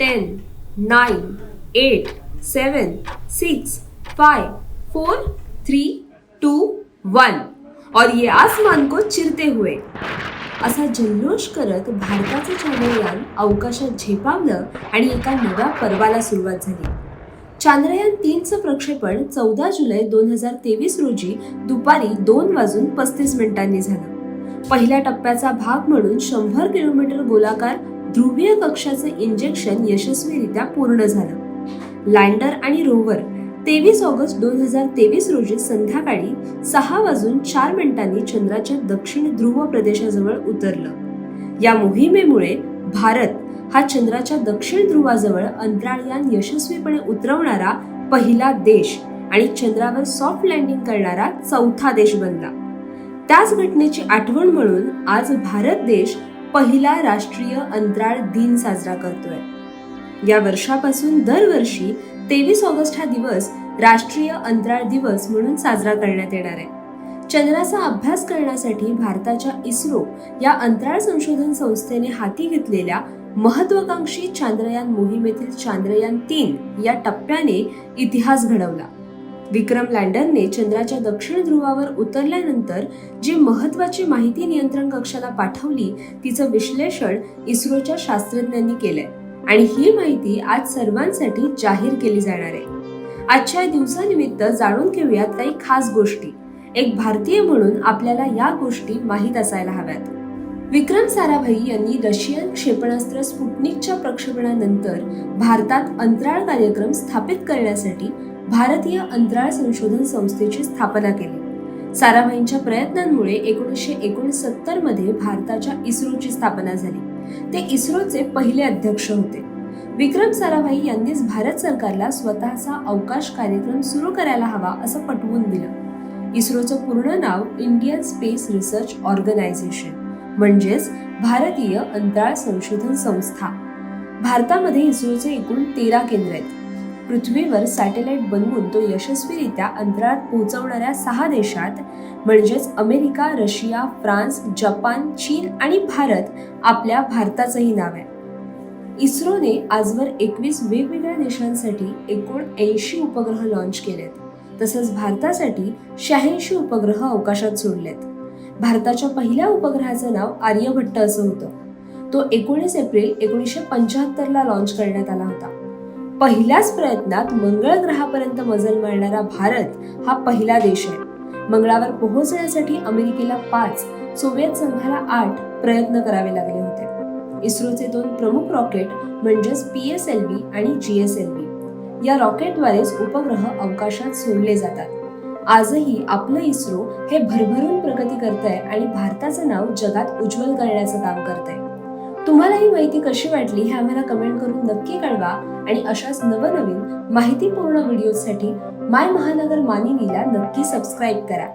Ten nine eight seven six five four three two one और ये आसमान को चिरते हुए. असा जल्लोष करत भारताचं चांद्रयान अवकाशात झेपावलं आणि एका नव्या पर्वाला सुरुवात झाली. चांद्रयान तीनचं प्रक्षेपण चौदा जुलै दोन हजार तेवीस रोजी दुपारी दोन वाजून पस्तीस मिनिटांनी झालं. पहिल्या टप्प्याचा भाग म्हणून शंभर किलोमीटर गोलाकार ध्रुवीय कक्षाचं इंजेक्शन यशस्वीरित्या पूर्ण झालं. लँडर आणि रोवर तेवीस ऑगस्ट दोन हजार तेवीस रोजी संध्याकाळी सहा वाजून चार मिनिटांनी चंद्राच्या दक्षिण ध्रुव प्रदेशाजवळ उतरलं. या मोहिमेमुळे भारत हा चंद्राच्या दक्षिण ध्रुवाजवळ अंतराळयान यशस्वीपणे उतरवणारा पहिला देश आणि चंद्रावर सॉफ्ट लँडिंग करणारा चौथा देश बनला. त्याच घटनेची आठवण म्हणून आज भारत देश पहिला राष्ट्रीय अंतराळ दिन साजरा करतोय. या वर्षापासून दरवर्षी तेवीस ऑगस्ट हा दिवस राष्ट्रीय अंतराळ दिवस म्हणून साजरा करण्यात येणार आहे. चंद्राचा अभ्यास करण्यासाठी भारताच्या इस्रो या अंतराळ संशोधन संस्थेने हाती घेतलेल्या महत्वाकांक्षी चांद्रयान मोहिमेतील चांद्रयान तीन या टप्प्याने इतिहास घडवला. विक्रम लँडरने चंद्राच्या दक्षिण ध्रुवावर उतरल्यानंतर जी महत्वाची माहिती नियंत्रण कक्षाला पाठवली तिचं विश्लेषण इस्रोच्या शास्त्रज्ञांनी केलंय. आणि ही माहिती आज सर्वांसाठी जाहीर केली जाणार आहे. आजच्या दिवसानिमित्त जाणून घेऊयात काही खास गोष्टी. एक भारतीय म्हणून आपल्याला या गोष्टी माहीत असायला हव्यात. विक्रम साराभाई यांनी रशियन क्षेपणास्त्र स्पुटनिकच्या प्रक्षेपणानंतर भारतात अंतराळ कार्यक्रम स्थापित करण्यासाठी भारतीय अंतराळ संशोधन संस्थेची स्थापना केली. साराभाईंच्या प्रयत्नांमुळे एकोणीसशे एकोणसत्तरमध्ये भारताच्या इस्रोची स्थापना झाली. ते इस्रोचे पहिले अध्यक्ष होते. विक्रम साराभाई यांनीच भारत सरकारला स्वतःचा अवकाश कार्यक्रम सुरू करायला हवा असं पटवून दिलं. इस्रोचं पूर्ण नाव इंडियन स्पेस रिसर्च ऑर्गनायझेशन म्हणजेच भारतीय अंतराळ संशोधन संस्था. भारतामध्ये इस्रोचे एकूण तेरा केंद्र आहेत. पृथ्वीवर सॅटेलाइट बनवून तो यशस्वीरित्या अंतराळात पोहोचवणाऱ्या सहा देशात म्हणजेच अमेरिका रशिया फ्रान्स जपान चीन आणि भारत आपल्या भारताचंही नाव आहे. इस्रोने आजवर एकवीस वेगवेगळ्या देशांसाठी एकूण ऐंशी उपग्रह लॉन्च केलेत. तसंच भारतासाठी शहाऐंशी उपग्रह अवकाशात सोडलेत. भारताच्या पहिल्या उपग्रहाचं नाव आर्यभट्ट असं होतं. तो एकोणीस एप्रिल एकोणीसशे पंच्याहत्तरला लॉन्च करण्यात आला होता. पहिल्याच प्रयत्नात मंगळ ग्रहापर्यंत मजल मारणारा भारत हा पहिला देश आहे. मंगळावर पोहोचण्यासाठी अमेरिकेला पाच सोव्हिएत संघाला आठ प्रयत्न करावे लागले होते. इस्रोचे दोन प्रमुख रॉकेट म्हणजेच पी एस एल बी आणि जी एस एल बी. या रॉकेटद्वारेच उपग्रह अवकाशात सोडले जातात. आजही आपलं इस्रो हे भरभरून प्रगती करत आहे आणि भारताचं नाव जगात उज्ज्वल करण्याचं काम करत आहे तुम्हाला ही माहिती कशी वाटली हे आम्हाला कमेंट करून नक्की कळवा आणि अशाच नवनवीन माहितीपूर्ण व्हिडिओसाठी माय महानगर मानिनीला नक्की सबस्क्राईब करा.